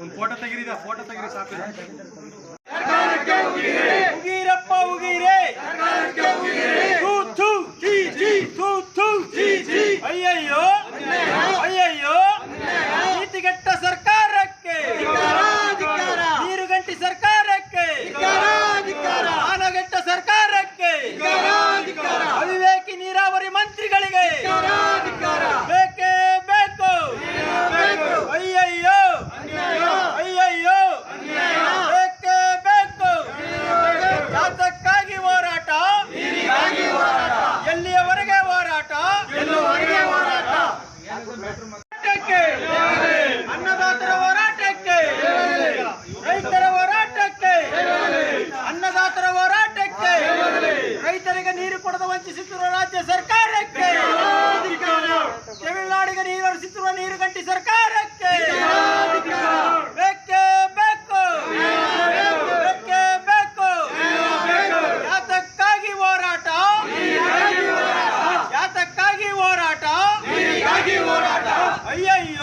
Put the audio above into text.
ಒಂದು photo ತೆಗಿರಿದ photo ತೆಗಿರಿ ಸಾಕು. ಯಾತಕ್ಕಾಗಿ ಹೋರಾಟ. ಎಲ್ಲಿಯವರೆಗೆ ಹೋರಾಟ? ಅನ್ನದಾತರ ಹೋರಾಟಕ್ಕೆ. ರೈತರ ಹೋರಾಟಕ್ಕೆ. ಅನ್ನದಾತರ ಹೋರಾಟಕ್ಕೆ. ರೈತರಿಗೆ ನೀರು ಕೊಡದ ವಂಚಿಸುತ್ತಿರುವ ರಾಜ್ಯ ಸರ್ಕಾರಕ್ಕೆ. ತಮಿಳುನಾಡಿಗೆ ನೀರು ನೀರು ಗಂಟಿ ಸರ್ಕಾರ. E aí!